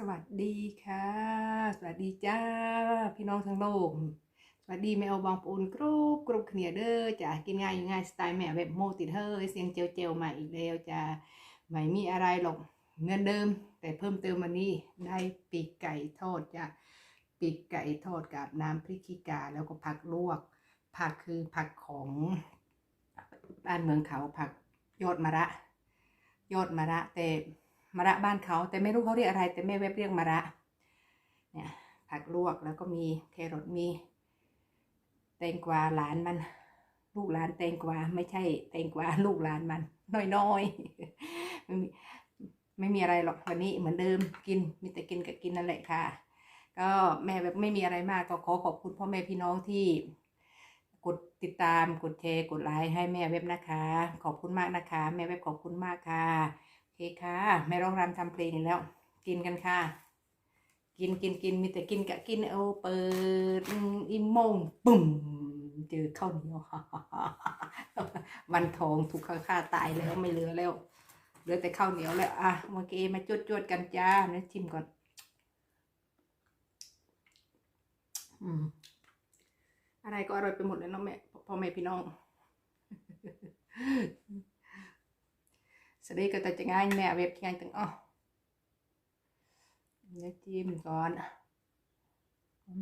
สวัสดีค่ะ สวัสดีจ้า พี่น้องทั้งโลก สวัสดีแมวบองปูนกรุบกรุบเขเนียเด้อจ้ะกินง่ายอยู่ง่ายสไตล์แม่แบบโมติดเฮ้ยเสียงเจียวเจียวๆมาอีกแล้วจ้ะไม่มีอะไรหรอกเหมือนเดิม แต่เพิ่มเติมวันนี้ได้ปีกไก่ทอดจ้ะปีกไก่ทอดกับน้ำพริกขี้กาแล้วก็ผักลวก ผักคือผักของบ้านเมืองเขาผักยอดมะระ ยอดมะระแต่ มะระบ้านเขา แต่ไม่รู้เขาเรียกอะไร แต่แม่เว็บเรียกมะระเนี่ยผักลวกแล้วก็มีแครอทมี แตงกวาหลานมัน ลูกหลานแตงกวาไม่ใช่ แตงกวาลูกหลานมันน้อยๆไม่มีไม่มีอะไรหรอกวันนี้เหมือนเดิมกินมีแต่กินกับกินนั่นแหละค่ะ ก็แม่แบบไม่มีอะไรมากก็ขอขอบคุณพ่อแม่พี่น้องที่กดติดตามกดแชร์กดไลค์ให้แม่เว็บนะคะ ขอบคุณมากนะคะ แม่เว็บขอบคุณมากค่ะ เคค่ะ แม่ร้องรำทำเพลงอีกแล้ว กินกันค่ะ กินกินกินมีแต่กินกับกินเอาเปิดอิมมงปุ่มเจอข้าวเหนียววันทองถูกเขาฆ่าตายแล้วไม่เหลือแล้วเหลือแต่ข้าวเหนียวแล้วอะเมื่อกี้มาจวดจวดกันจ้านะชิมก่อน อืมอะไรก็อร่อยไปหมดเลยเนาะแม่พ่อแม่พี่น้อง สวัสดีก็แต่จะง่ายแม่เว็บง่ายตึงอ๋อเดี๋ยวจิ้มก่อนอื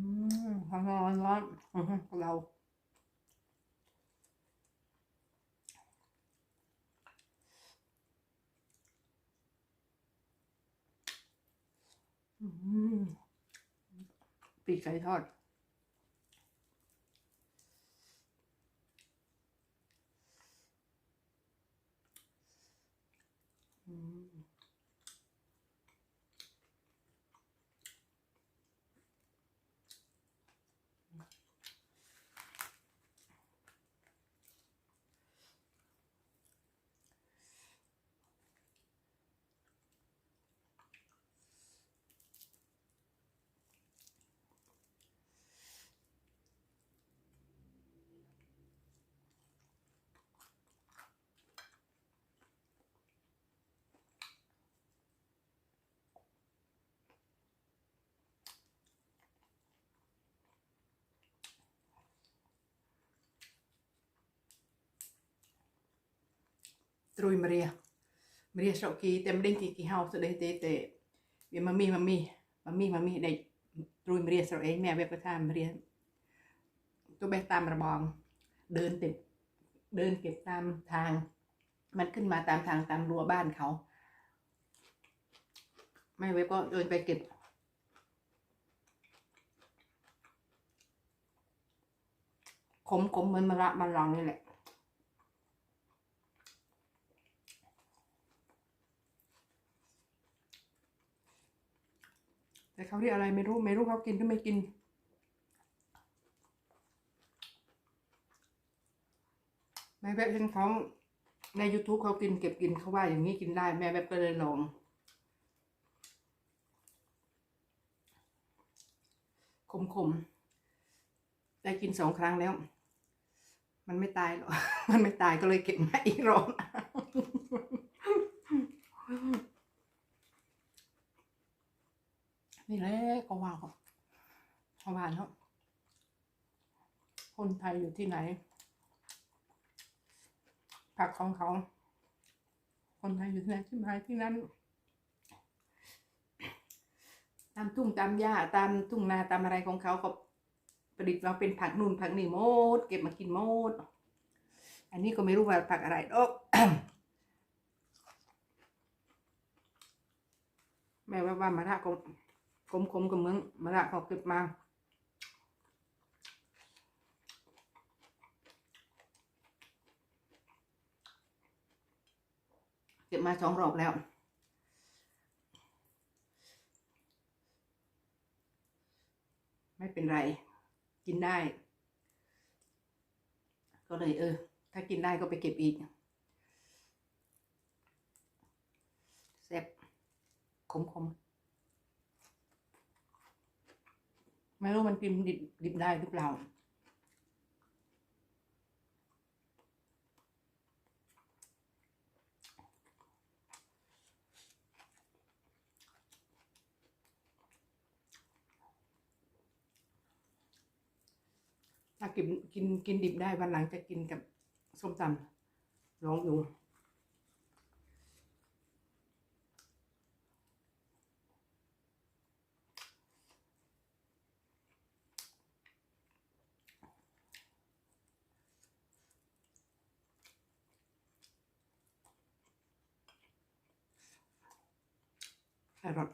มร้อนร้อนร้อนอื้อเราอืมปีกไก่ทอด อืม truy Maria Maria sợ kỳ tem đinh kỳ kỳ hao sợ đây tê tê vì mami mami mami mami đây truy Maria sợ ấy mẹ về cái tham Maria tôi bé tam rồi bòn đơn tê เดินเก็บตามทาง มันขึ้นมาตามทางตามรั้วบ้านเขา ไม่เว็บก็เดินไปเก็บ ขมขมเหมือนมะระมันลองนี่แหละ แต่เขาเรียกอะไรไม่รู้ไม่รู้เขากินหรือไม่กิน แม่แบบเห็นเขาใน YouTube เขากินเก็บกินเขาว่าอย่างนี้กินได้แม่แบบก็เลยลองขมขมๆได้กินสองครั้งแล้ว มันไม่ตายหรอก มันไม่ตายก็เลยเก็บมาอีกรอบ นี่แหละก็ว่าเขาเขาว่าเนาะคนไทยอยู่ที่ไหน ผักของเขา คนไทยอยู่ที่ไหนที่ไหนที่นั้นตามทุ่งตามหญ้าตามทุ่งนาตามอะไรของเขาก็ประดิษฐ์มาเป็นผักนู่นผักนี่หมด เก็บมากินหมด อันนี้ก็ไม่รู้ว่าผักอะไรดอกแม่ว่าว่ามะระก็ คมคมๆกับมือนมะระเขาเก็บมาเก็บมาสองรอบแล้วไม่เป็นไร กินได้ ก็เลยเออ ถ้ากินได้ก็ไปเก็บอีกแซ่บขมขมๆ ไม่รู้มันกินดิบดิบได้หรือเปล่า ถ้ากินกินกินดิบได้วันหลังจะกินกับส้มตำลองดู รอท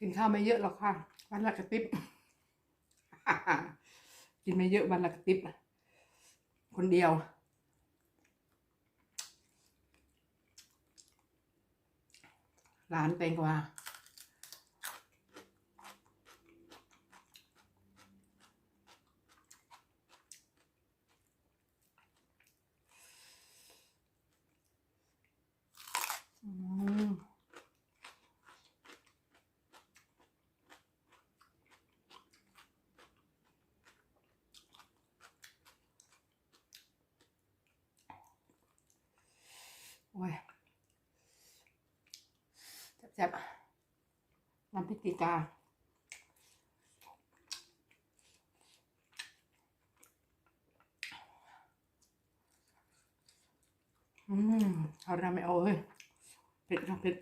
กินข้าวไม่เยอะหรอกค่ะ วันละกระติบ กินไม่เยอะวันละกระติบคนเดียวหลานแตงกวาอืม โอ้ยแซ่บๆน้ำพริกตีกาอืมเอาราเม่เอาเฮ้ยเผ็ดครับเผ็ด